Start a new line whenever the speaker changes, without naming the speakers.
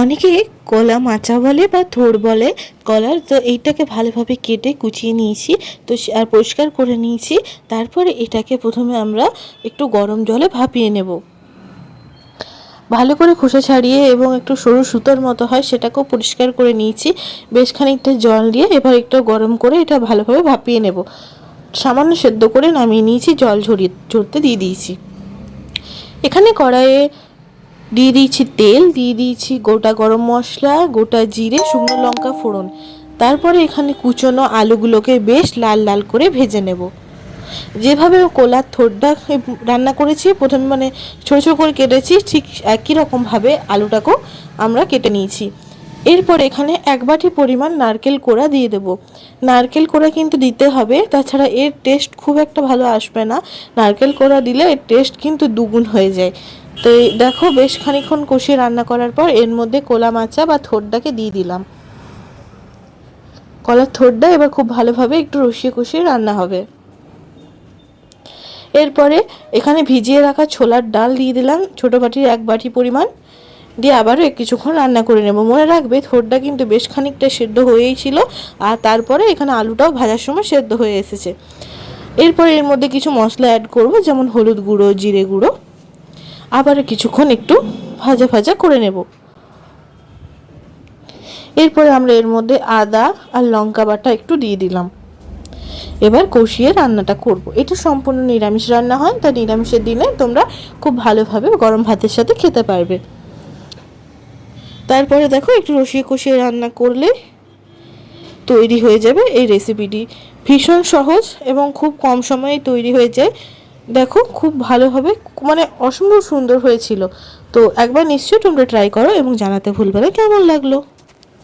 অনেকে কলা মাচা বলে বা থোড় বলে কলার, তো এইটাকে ভালোভাবে কেটে কুচিয়ে নিয়েছি, তো আর পরিষ্কার করে নিয়েছি। তারপরে এটাকে প্রথমে আমরা একটু গরম জলে ভাপিয়ে নেব। ভালো করে খোসা ছাড়িয়ে এবং একটু সরু সুতোর মতো হয় সেটাকেও পরিষ্কার করে নিয়েছি। বেশ খানিকটা জল দিয়ে এবার একটু গরম করে এটা ভালোভাবে ভাপিয়ে নেব। সামান্য সেদ্ধ করে নামিয়ে নিয়েছি, জল ঝরিয়ে ঝরতে দিয়ে দিয়েছি। এখানে কড়াইয়ে দিয়ে দিয়েছি তেল, দিয়ে দিয়েছি গোটা গরম মশলা, গোটা জিরে, শুকনো লঙ্কা ফোড়ন। তারপরে এখানে কুচনো আলুগুলোকে বেশ লাল লাল করে ভেজে নেব। যেভাবে কোলার থোড়টা রান্না করেছি, প্রথমে মানে ছোটো ছোটো করে কেটেছি, ঠিক একই রকমভাবে আলুটাকেও আমরা কেটে নিয়েছি। এরপর এখানে এক বাটি পরিমাণ নারকেল কোড়া দিয়ে দেব। নারকেল কোড়া কিন্তু দিতে হবে, তাছাড়া এর টেস্ট খুব একটা ভালো আসবে না। নারকেল কোড়া দিলে এর টেস্ট কিন্তু দুগুণ হয়ে যায়। তো এই দেখো বেশ খানিক্ষণ কষিয়ে রান্না করার পর এর মধ্যে কোলা মাচা বা থোড়টাকে দিয়ে দিলাম। কলার থোড়টা এবার খুব ভালোভাবে একটু রসিয়ে কষিয়ে রান্না হবে। এরপরে এখানে ভিজিয়ে রাখা ছোলার ডাল দিয়ে দিলাম, ছোটো বাটির এক বাটি পরিমাণ। দিয়ে আবারও কিছুক্ষণ রান্না করে নেব। মনে রাখবে থোড়টা কিন্তু বেশ খানিকটা সেদ্ধ হয়েই ছিল আর তারপরে এখানে আলুটাও ভাজার সময় সেদ্ধ হয়ে এসেছে। এরপরে এর মধ্যে কিছু মশলা অ্যাড করব, যেমন হলুদ গুঁড়ো, জিরে গুঁড়ো। আবার কিছুক্ষণ একটু ভাজা ভাজা করে নেব। এরপরে আমরা এর মধ্যে আদা আর লঙ্কা বাটা একটু দিয়ে দিলাম। এবার কষিয়ে রান্নাটা করব। এটা সম্পূর্ণ নিরামিষ রান্না হয় তা নিরামিষের দিনে তোমরা খুব ভালোভাবে গরম ভাতের সাথে খেতে পারবে। তারপরে দেখো, একটু রসিয়ে কষিয়ে রান্না করলে তৈরি হয়ে যাবে এই রেসিপিটি ভীষণ সহজ এবং খুব কম সময়ে তৈরি হয়ে যায়। দেখো, খুব ভালোভাবে মানে অসম্ভব সুন্দর হয়েছিল। তো একবার নিশ্চয়ই তোমরা ট্রাই করো এবং জানাতে ভুলবে কেমন লাগল?